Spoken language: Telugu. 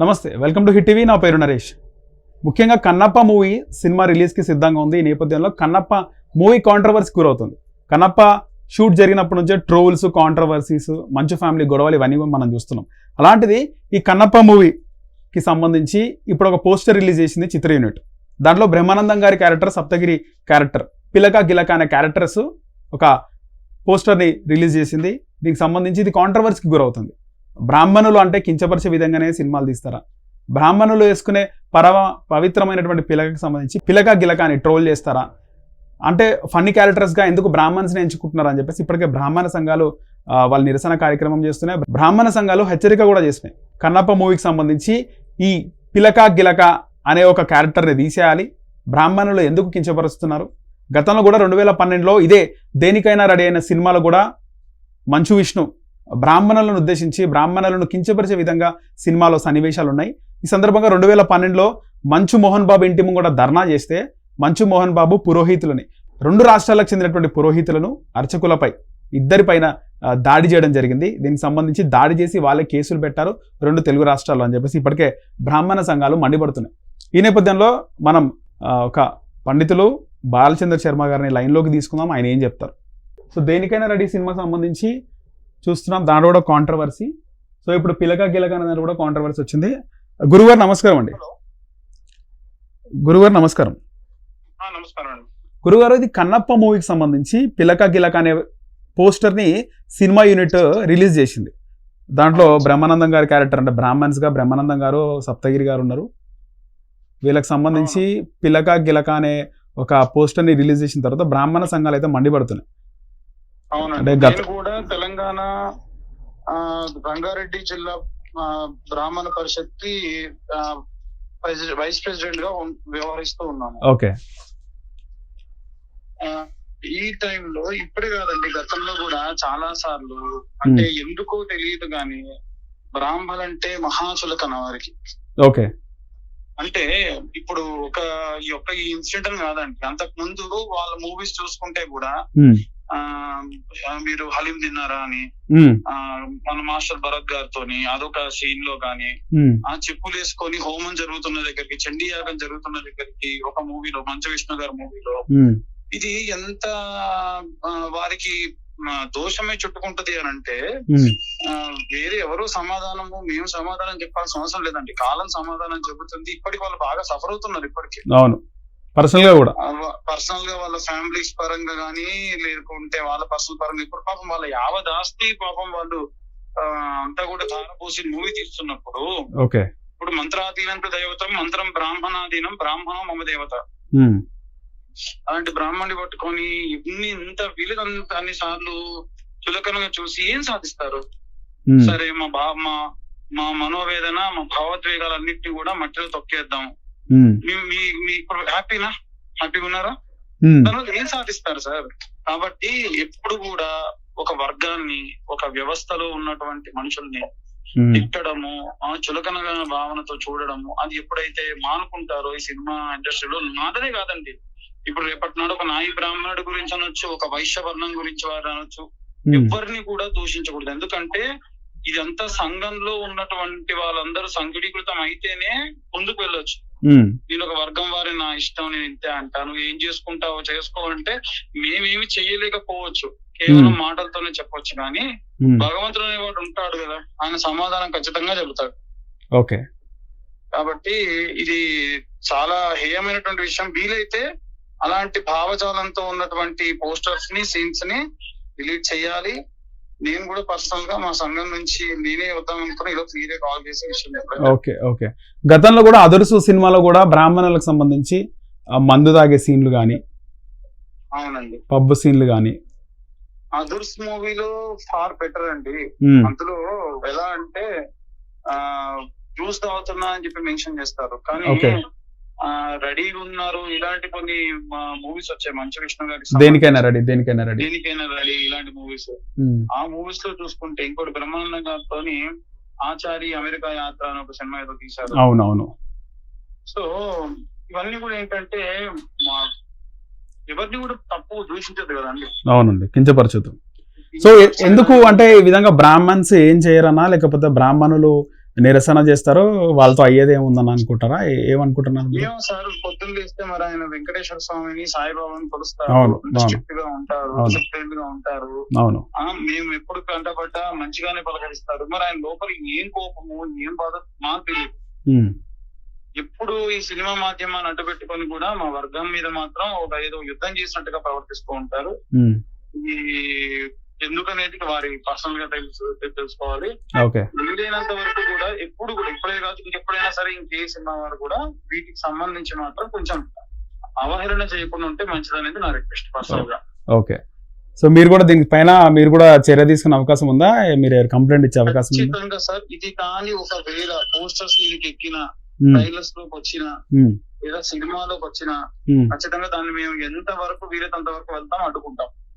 నమస్తే వెల్కమ్ టు హిట్ టీవీ. నా పేరు నరేష్. ముఖ్యంగా కన్నప్ప మూవీ సినిమా రిలీజ్కి సిద్ధంగా ఉంది. ఈ నేపథ్యంలో కన్నప్ప మూవీ కాంట్రవర్సీ గురవుతుంది. కన్నప్ప షూట్ జరిగినప్పటి నుంచే ట్రోల్స్ కాంట్రవర్సీస్ మంచు ఫ్యామిలీ గొడవలు ఇవన్నీ మనం చూస్తున్నాం. అలాంటిది ఈ కన్నప్ప మూవీకి సంబంధించి ఇప్పుడు ఒక పోస్టర్ రిలీజ్ చేసింది చిత్ర యూనిట్. దాంట్లో బ్రహ్మానందం గారి క్యారెక్టర్ సప్తగిరి క్యారెక్టర్ పిలక గిలక అనే క్యారెక్టర్స్ ఒక పోస్టర్ని రిలీజ్ చేసింది. దీనికి సంబంధించి ఇది కాంట్రవర్సీకి గురవుతుంది. బ్రాహ్మణులు అంటే కించపరిచే విధంగానే సినిమాలు తీస్తారా? బ్రాహ్మణులు వేసుకునే పరమ పవిత్రమైనటువంటి పిలకకి సంబంధించి పిలక గిలక అని ట్రోల్ చేస్తారా? అంటే ఫన్నీ క్యారెక్టర్స్గా ఎందుకు బ్రాహ్మణ్స్ని ఎంచుకుంటున్నారు అని చెప్పేసి ఇప్పటికే బ్రాహ్మణ సంఘాలు వాళ్ళ నిరసన కార్యక్రమం చేస్తున్నాయి. బ్రాహ్మణ సంఘాలు హెచ్చరిక కూడా చేసినాయి కన్నప్ప మూవీకి సంబంధించి ఈ పిలక గిలక అనే ఒక క్యారెక్టర్ని తీసేయాలి. బ్రాహ్మణులు ఎందుకు కించపరుస్తున్నారు? గతంలో కూడా రెండు వేల పన్నెండులో ఇదే దేనికైనా రెడీ అయిన సినిమాలో కూడా మంచు విష్ణు బ్రాహ్మణులను ఉద్దేశించి బ్రాహ్మణులను కించపరిచే విధంగా సినిమాలో సన్నివేశాలు ఉన్నాయి ఈ సందర్భంగా రెండు వేల పన్నెండులో మంచు మోహన్ బాబు ఇంటి ముంగట ధర్నా చేస్తే మంచు మోహన్ బాబు పురోహితులని రెండు రాష్ట్రాలకు చెందినటువంటి పురోహితులను అర్చకులపై ఇద్దరిపైన దాడి చేయడం జరిగింది. దీనికి సంబంధించి దాడి చేసి వాళ్ళే కేసులు పెట్టారు రెండు తెలుగు రాష్ట్రాల్లో అని చెప్పేసి ఇప్పటికే బ్రాహ్మణ సంఘాలు మండిపడుతున్నాయి. ఈ నేపథ్యంలో మనం ఒక పండితులు బాలచంద్ర శర్మ గారిని లైన్లోకి తీసుకుందాం. ఆయన ఏం చెప్తారు? సో దేనికైనా రెడీ సినిమాకి సంబంధించి చూస్తున్నాం. దాంట్లో కూడా కాంట్రవర్సీ సో ఇప్పుడు పిలక గిలక అనేది కూడా కాంట్రవర్సీ వచ్చింది. గురువారు నమస్కారం అండి. గురువారు నమస్కారం. నమస్కారం గురుగారు ఇది కన్నప్ప మూవీకి సంబంధించి పిలక గిలక అనే పోస్టర్ని సినిమా యూనిట్ రిలీజ్ చేసింది. దాంట్లో బ్రహ్మానందం గారి క్యారెక్టర్ అంటే బ్రాహ్మణ్స్గా బ్రహ్మానందం గారు సప్తగిరి గారు ఉన్నారు. వీళ్ళకి సంబంధించి పిలక గిలక అనే ఒక పోస్టర్ని రిలీజ్ చేసిన తర్వాత బ్రాహ్మణ సంఘాలు అయితే మండిపడుతున్నాయి. అవునండి. అంటే గత- నేను కూడా తెలంగాణ ఆ, రంగారెడ్డి జిల్లా బ్రాహ్మణ పరిషత్కి వైస్- ప్రెసిడెంట్గా వ్యవహరిస్తూ ఉన్నాను. ఓకే. ఈ టైంలో ఇప్పుడే కాదండి గతంలో కూడా చాలా సార్లు అంటే ఎందుకో తెలియదు గాని బ్రాహ్మణులంటే మహాచులకన వారికి. ఓకే. అంటే ఇప్పుడు ఒక ఈ యొక్క ఈ ఇన్సిడెంట్ కాదండి అంతకు ముందు వాళ్ళ మూవీస్ చూసుకుంటే కూడా మీరు హలీం తిన్నారా అని మన మాస్టర్ భరత్ గారితోని అదొక సీన్లో గాని ఉమ్, ఆ చెప్పులు వేసుకొని హోమం జరుగుతున్న దగ్గరికి చండీ యాగం జరుగుతున్న దగ్గరికి ఒక మూవీలో మంచు విష్ణు గారి మూవీలో ఇది ఎంత వారికి దోషమే చుట్టుకుంటది అని అంటే వేరే ఎవరు సమాధానము మేము సమాధానం చెప్పాల్సిన అవసరం లేదండి. కాలం సమాధానం చెబుతుంది. ఇప్పటికి వాళ్ళు బాగా సఫర్ అవుతున్నారు ఇప్పటికి. అవును. పర్సనల్గా కూడా? పర్సనల్గా వాళ్ళ ఫ్యామిలీస్ పరంగా గానీ లేకుంటే వాళ్ళ పర్సనల్ పరంగా ఇప్పుడు పాపం వాళ్ళ యావత్ ఆస్తి పాపం వాళ్ళు అంతా కూడా ధారపోసి మూవీ తీస్తున్నప్పుడు ఓకే. ఇప్పుడు మంత్రాధీనం దైవతం మంత్రం బ్రాహ్మణాధీనం బ్రాహ్మణం మమ దేవత. అలాంటి బ్రాహ్మణుని పట్టుకొని ఇన్ని ఇంత వీలుదంత అన్ని సార్లు చులకనగా చూసి ఏం సాధిస్తారు? సరే మా బా మా మా మనోవేదన మా భావోద్వేగాలన్నింటినీ కూడా మట్టిలో తొక్కేద్దాం. మీ- మీ హ్యాపీనా? హ్యాపీగా ఉన్నారా? దానివల్ల ఏం సాధిస్తారు సార్? కాబట్టి ఎప్పుడు కూడా ఒక వర్గాన్ని ఒక వ్యవస్థలో ఉన్నటువంటి మనుషుల్ని తిట్టడము ఆ చులకన భావనతో చూడడము అది ఎప్పుడైతే మానుకుంటారో ఈ సినిమా ఇండస్ట్రీలో నాదనే కాదండి. ఇప్పుడు రేపటి నాడు ఒక నాయి బ్రాహ్మణుడి గురించి అనొచ్చు ఒక వైశ్య వర్ణం గురించి వారు అనొచ్చు. ఎవరిని కూడా దూషించకూడదు. ఎందుకంటే ఇదంతా సంఘంలో ఉన్నటువంటి వాళ్ళందరూ సంఘటీకృతం అయితేనే ముందుకు వెళ్ళొచ్చు. నేను ఒక వర్గం వారి నా ఇష్టం నేను ఇంతే అంటాను. ఏం చేసుకుంటావో చేసుకోవాలంటే మేమేమి చేయలేకపోవచ్చు కేవలం. మాటలతోనే చెప్పొచ్చు కానీ భగవంతుడు అనేవాడు ఉంటాడు కదా ఆయన సమాధానం ఖచ్చితంగా చెబుతాడు. ఓకే. కాబట్టి ఇది చాలా హేయమైనటువంటి విషయం. వీలైతే అలాంటి భావజాలంతో ఉన్నటువంటి పోస్టర్స్ని సీన్స్ని డిలీట్ చేయాలి. నేను కూడా పర్సనల్గా మా సంఘం నుంచి నేనే వద్దాం అనుకున్నా ఈరోజు మీరే కాల్ చేసే విషయం ఓకే ఓకే. గతంలో కూడా అదుర్సు సినిమాలో కూడా బ్రాహ్మణులకు సంబంధించి మందు తాగే సీన్లు కానీ అవునండి. పబ్ సీన్లు కానీ అదుర్స్ మూవీలో ఫార్ బెటర్ అండి. అందులో ఎలా అంటే ఆ జ్యూస్ తాగుతున్నా అని చెప్పి మెన్షన్ చేస్తారు. కానీ రెడీగా ఉన్నారు. ఇలాంటి కొన్ని మూవీస్ వచ్చాయి. మంచు విష్ణు గారి దేనికైనా రెడీ దేనికైనా రెడీ. దేనికైనా రెడీ ఇలాంటి మూవీస్ ఆ మూవీస్లో చూసుకుంటే ఇంకోటి బ్రహ్మానందం గారితోని ఆచారి అమెరికా యాత్ర అని ఒక సినిమా ఏదో తీశారు. అవునవును. సో ఇవన్నీ కూడా ఏంటంటే ఎవరిని కూడా తప్పు దూషించదు కదండి అవునండి కించపరచదు. సో ఎందుకు అంటే ఈ విధంగా బ్రాహ్మణ్స్ ఏం చేయరనా లేకపోతే బ్రాహ్మణులు నిరసన చేస్తారో వాళ్ళతో అయ్యేది ఏముందని అనుకుంటారా? ఏమనుకుంటున్నారు? ఏమో సార్ పొద్దున్న లేస్తే మరి ఆయన వెంకటేశ్వర స్వామిని సాయిబాబాని కొలుస్తారు. స్ట్రిక్ట్గా ఉంటారు అవును. డిసిప్లిన్గా ఉంటారు. అవును. ఆ మేము ఎప్పుడు కంటపడ్డా మంచిగానే పలకరిస్తారు. మరి ఆయన లోపల ఏం కోపము ఏం బాధ? మాకు తెలియదు ఎప్పుడు ఈ సినిమా మాధ్యమాన్ని అడ్డు పెట్టుకొని కూడా మా వర్గం మీద మాత్రం ఒక ఏదో యుద్ధం చేసినట్టుగా ప్రవర్తిస్తూ ఉంటారు. ఈ ఎందుకనేది వారి పర్సనల్గా తెలుసు తెలుసుకోవాలి. వీలైనంత వరకు కూడా ఎప్పుడు కూడా ఇప్పుడే కాదు ఇంకెప్పుడైనా సరే ఇంకే సినిమా వారు కూడా వీటికి సంబంధించి మాత్రం కొంచెం అవహేళన చేయకుండా ఉంటే మంచిదనేది నా రిక్వెస్ట్ పర్సనల్గా. ఓకే. సో మీరు కూడా దీని పైన మీరు కూడా చర్య తీసుకునే అవకాశం ఉందా? మీరు కంప్లైంట్ ఇచ్చే అవకాశం ఉందా? ఖచ్చితంగా సార్ ఇది కానీ ఒకవేళ పోస్టర్స్ మీదకి ఎక్కిన ట్రైలర్స్లోకి వచ్చిన లేదా సినిమాలోకి వచ్చిన ఖచ్చితంగా దాన్ని మేము ఎంత వరకు వీలైతే అంత వరకు వెళ్తాం అడ్డుకుంటాం.